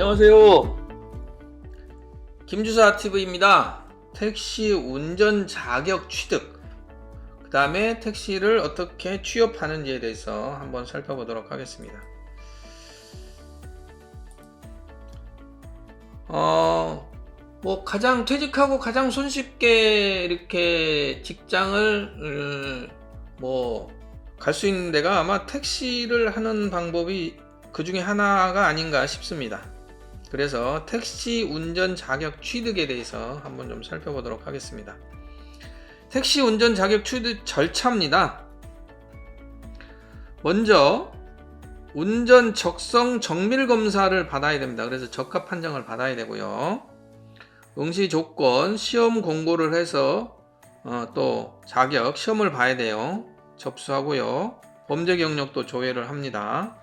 안녕하세요. 김주사 TV입니다. 택시 운전 자격 취득. 그 다음에 택시를 어떻게 취업하는지에 대해서 한번 살펴보도록 하겠습니다. 어, 뭐 가장 퇴직하고 가장 손쉽게 이렇게 직장을 뭐 갈 수 있는 데가 아마 택시를 하는 방법이 그 중에 하나가 아닌가 싶습니다. 그래서 택시 운전 자격 취득에 대해서 한번 좀 살펴보도록 하겠습니다. 택시 운전 자격 취득 절차입니다. 먼저 운전 적성 정밀 검사를 받아야 됩니다. 그래서 적합 판정을 받아야 되고요. 응시 조건 시험 공고를 해서 어, 또 자격 시험을 봐야 돼요. 접수하고요. 범죄 경력도 조회를 합니다.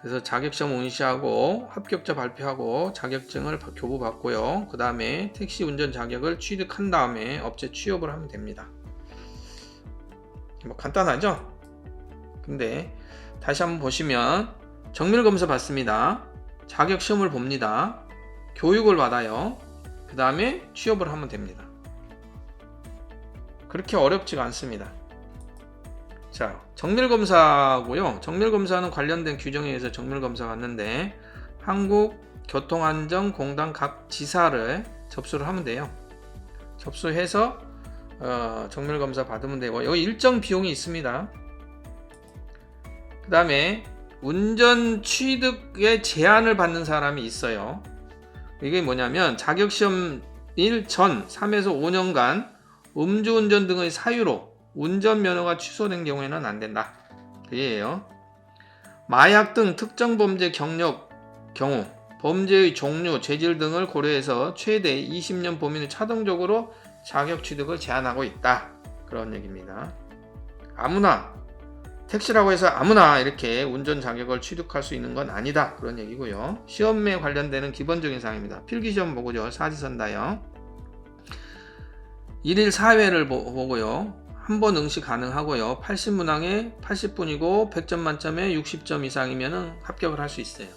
그래서 자격시험 응시하고 합격자 발표하고 자격증을 바- 교부받고요. 그 다음에 택시 운전 자격을 취득한 다음에 업체 취업을 하면 됩니다. 뭐 간단하죠? 근데 다시 한번 보시면 정밀 검사 받습니다. 자격 시험을 봅니다. 교육을 받아요. 그 다음에 취업을 하면 됩니다. 그렇게 어렵지가 않습니다. 자, 정밀검사고요. 정밀검사는 관련된 규정에 의해서 정밀검사가 왔는데 한국교통안전공단 각 지사를 접수를 하면 돼요. 접수해서 어, 정밀검사 받으면 되고 여기 일정 비용이 있습니다. 그 다음에 운전 취득에 제한을 받는 사람이 있어요. 이게 뭐냐면 자격시험 일 전 3에서 5년간 음주운전 등의 사유로 운전면허가 취소된 경우에는 안 된다. 그게예요. 마약 등 특정 범죄 경력 경우 범죄의 종류, 재질 등을 고려해서 최대 20년 범위는 차등적으로 자격 취득을 제한하고 있다. 그런 얘기입니다. 아무나 택시라고 해서 아무나 이렇게 운전 자격을 취득할 수 있는 건 아니다. 그런 얘기고요. 시험에 관련되는 기본적인 사항입니다. 필기시험 보고죠. 사지선다요. 1일 4회를 보고요. 한 번 응시 가능하고요. 80문항에 80분이고 100점 만점에 60점 이상이면 합격을 할 수 있어요.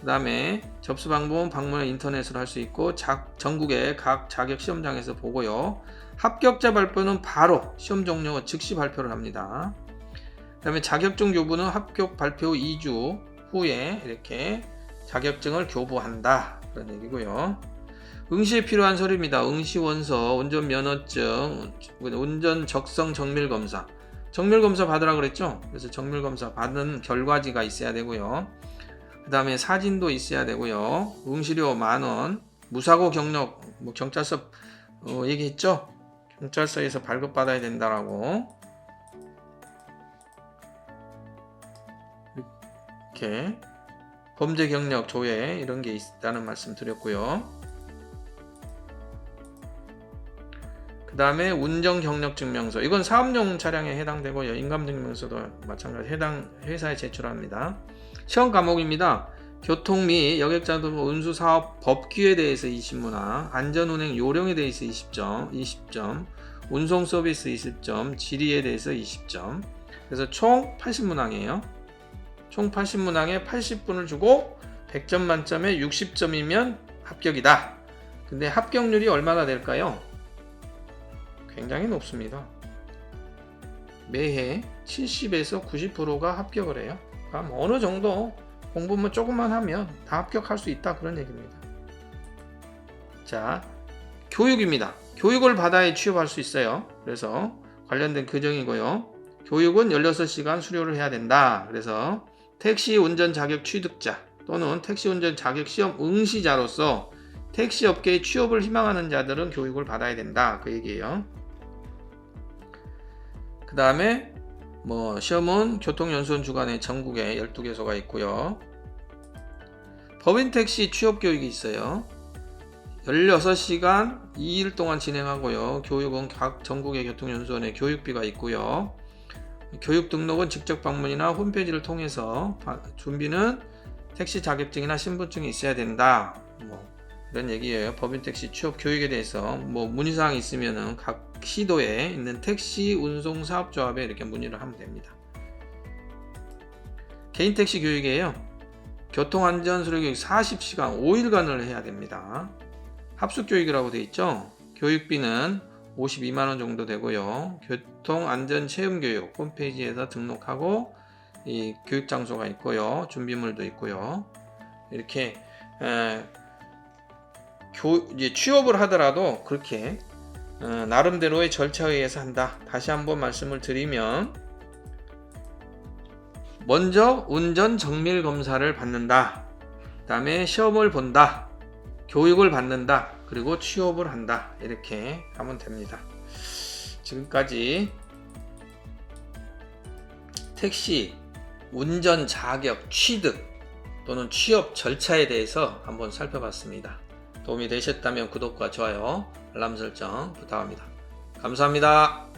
그 다음에 접수 방법은 방문을 인터넷으로 할 수 있고 작- 전국의 각 자격 시험장에서 보고요. 합격자 발표는 바로 시험 종료 후 즉시 발표를 합니다. 그 다음에 자격증 교부는 합격 발표 후 2주 후에 이렇게 자격증을 교부한다. 그런 얘기고요. 응시에 필요한 서류입니다. 응시 원서, 운전 면허증, 운전 적성 정밀 검사. 정밀 검사 받으라 그랬죠? 그래서 정밀 검사 받은 결과지가 있어야 되고요. 그 다음에 사진도 있어야 되고요. 응시료 만 원, 무사고 경력, 뭐 경찰서 어, 얘기했죠? 경찰서에서 발급받아야 된다라고. 이렇게 범죄 경력 조회 이런 게 있다는 말씀 드렸고요. 그 다음에 운전 경력 증명서 이건 사업용 차량에 해당되고요. 인감 증명서도 마찬가지 해당 회사에 제출합니다. 시험 과목입니다. 교통 및 여객자동 운수 사업 법규에 대해서 20문항, 안전 운행 요령에 대해서 20점, 20점, 운송 서비스 20점, 지리에 대해서 20점. 그래서 총 80문항이에요. 총 80문항에 80분을 주고 100점 만점에 60점이면 합격이다. 근데 합격률이 얼마나 될까요? 굉장히 높습니다. 매해 70에서 90%가 합격을 해요. 그럼 어느 정도 공부만 조금만 하면 다 합격할 수 있다 그런 얘기입니다. 자, 교육입니다. 교육을 받아야 취업할 수 있어요. 그래서 관련된 규정이고요. 교육은 16시간 수료를 해야 된다. 그래서 택시 운전 자격 취득자 또는 택시 운전 자격 시험 응시자로서 택시 업계에 취업을 희망하는 자들은 교육을 받아야 된다. 그 얘기예요. 그 다음에 뭐 시험은 교통연수원 주간에 전국에 12개소가 있고요. 법인 택시 취업 교육이 있어요. 16시간 2일 동안 진행하고요. 교육은 각 전국의 교통연수원에 교육비가 있고요. 교육 등록은 직접 방문이나 홈페이지를 통해서 바- 준비는 택시 자격증이나 신분증이 있어야 된다. 뭐 이런 얘기예요. 법인 택시 취업 교육에 대해서 뭐 문의사항이 있으면은 각 시도에 있는 택시 운송 사업조합에 이렇게 문의를 하면 됩니다. 개인 택시 교육이에요. 교통안전 수료 교육 40시간 5일간을 해야 됩니다. 합숙 교육이라고 되어 있죠. 교육비는 52만 원 정도 되고요. 교통안전 체험 교육 홈페이지에서 등록하고 이 교육 장소가 있고요. 준비물도 있고요. 이렇게 에, 교, 이제 취업을 하더라도 그렇게 어, 나름대로의 절차에 의해서 한다. 다시 한번 말씀을 드리면 먼저 운전 정밀 검사를 받는다. 그다음에 시험을 본다. 교육을 받는다. 그리고 취업을 한다. 이렇게 하면 됩니다. 지금까지 택시 운전 자격 취득 또는 취업 절차에 대해서 한번 살펴봤습니다. 도움이 되셨다면 구독과 좋아요, 알람 설정 부탁합니다. 감사합니다.